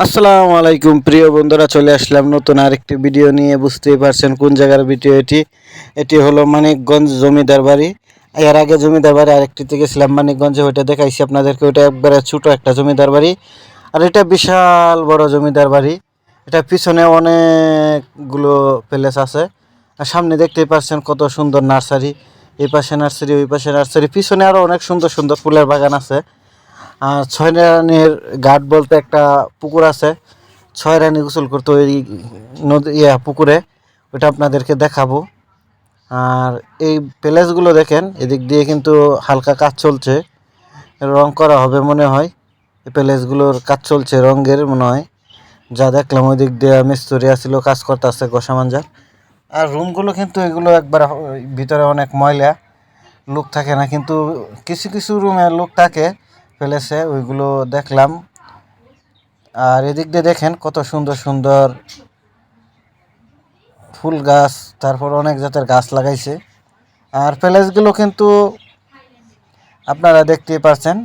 আসসালামু আলাইকুম, প্রিয় বন্ধুরা, চলে আসলাম নতুন আরেকটি ভিডিও নিয়ে। বুঝতেই পারছেন কোন জায়গার ভিডিও এটি? এটি হলো মানিকগঞ্জ জমিদার বাড়ি। এর আগে জমিদার বাড়ি আরেকটিতে গেছিলাম মানিকগঞ্জে, ওইটা দেখাইছি আপনাদেরকে। ওইটা একবারে ছোটো একটা জমিদার বাড়ি। আর এটা বিশাল বড় জমিদার বাড়ি। এটা পিছনে অনেকগুলো প্যালেস আছে। আর সামনে দেখতেই পাচ্ছেন কত সুন্দর নার্সারি। এই পাশে নার্সারি, ওই পাশে নার্সারি। পিছনে আরও অনেক সুন্দর সুন্দর ফুলের বাগান আছে। ছয় রানীর ঘাট বলতে একটা পুকুর আছে। ছয় রানী গোসল করতো ওই নদী, ইয়া, পুকুরে। ওটা আপনাদেরকে দেখাবো। আর এই প্যালেসগুলো দেখেন, এদিক দিয়ে কিন্তু হালকা কাজ চলছে। রং করা হবে মনে হয়। এই প্যালেসগুলোর কাজ চলছে রঙের মনে হয়। যা দেখলাম ওই দিক দিয়ে মিস্ত্রি আসছিল কাজ করতে আসছে গোসা মাঞ্জার। আর রুমগুলো কিন্তু এগুলো একবার ভিতরে অনেক ময়লা, লোক থাকে না। কিন্তু কিছু কিছু রুমে লোক থাকে। ফেলেছে, ওইগুলো দেখলাম। আর এদিক দিয়ে দেখেন কত সুন্দর সুন্দর ফুল গাছ, তারপর অনেক জাতের গাছ লাগাইছে। আর প্যালেসগুলো কিন্তু আপনারা দেখতেই পাচ্ছেন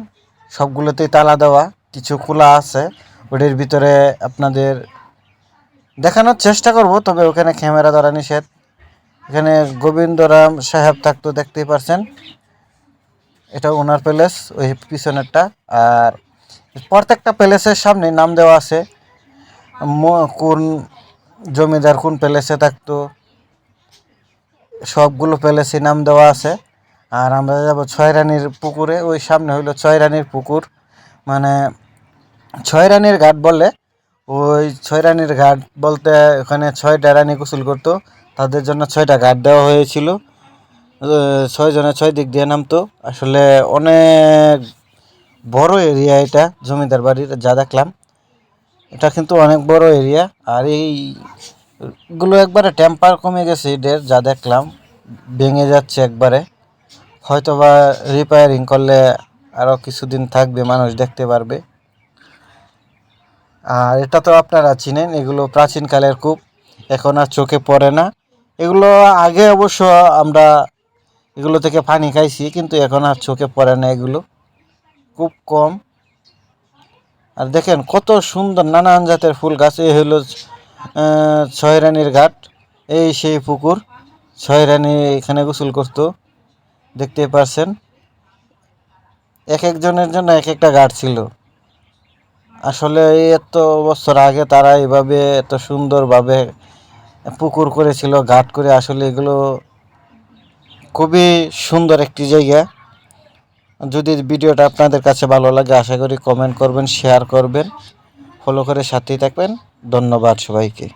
সবগুলোতেই তালা দেওয়া, কিছু খোলা আছে। ওটির ভিতরে আপনাদের দেখানোর চেষ্টা করব, তবে ওখানে ক্যামেরা ধরা নিষেধ। এখানে গোবিন্দরাম সাহেব থাকতো, দেখতেই পারছেন। এটা ওনার প্যালেস, ওই পিছনেরটা। আর প্রত্যেকটা প্যালেসের সামনে নাম দেওয়া আছে। কোন জমিদার কোন প্যালেসে থাকতো, সবগুলো প্যালেসে নাম দেওয়া আছে। আর আমরা যাব ছয় রানীর পুকুরে, ওই সামনে হইল ছয় রানীর পুকুর। মানে ছয় রানীর ঘাট বলে, ওই ছয় রানীর ঘাট বলতে ওখানে ছয়টা রানী গোসল করতো। তাদের জন্য ছয়টা ঘাট দেওয়া হয়েছিল। ছয় জনের ছয় দিক দিয়ে নামতো। আসলে অনেক বড় এরিয়া এটা, জমিদার বাড়ির, যা দেখলাম। এটা কিন্তু অনেক বড় এরিয়া। আর এই গুলো একবারে টেম্পার কমে গেছে এদের, যা দেখলাম। ভেঙে যাচ্ছে একবারে। হয়তো বা রিপেয়ারিং করলে আরও কিছুদিন থাকবে, মানুষ দেখতে পারবে। আর এটা তো আপনারা চিনেন, এগুলো প্রাচীনকালের কূপ। এখন আর চোখে পড়ে না। এগুলো আগে অবশ্য আমরা এগুলো থেকে পানি খাইছি কিন্তু এখন আর চোখে পড়ে না এগুলো। খুব কম। আর দেখেন কত সুন্দর নানান জাতের ফুল গাছ এই হলো আহ, ছয় রানীর ঘাট। এই সেই পুকুর ছয় রানী এখানে গোসল করতো দেখতে পারছেন। এক একজনের জন্য এক একটা ঘাট ছিল। আসলে এত বছর আগে তারা এভাবে এত সুন্দরভাবে পুকুর করেছিল ঘাট করে আসলে এগুলো খুবই সুন্দর একটি জায়গা। যদি ভিডিওটা আপনাদের কাছে ভালো লাগে, আশা করি কমেন্ট করবেন শেয়ার করবেন ফলো করে সাথেই থাকবেন। ধন্যবাদ সবাইকে।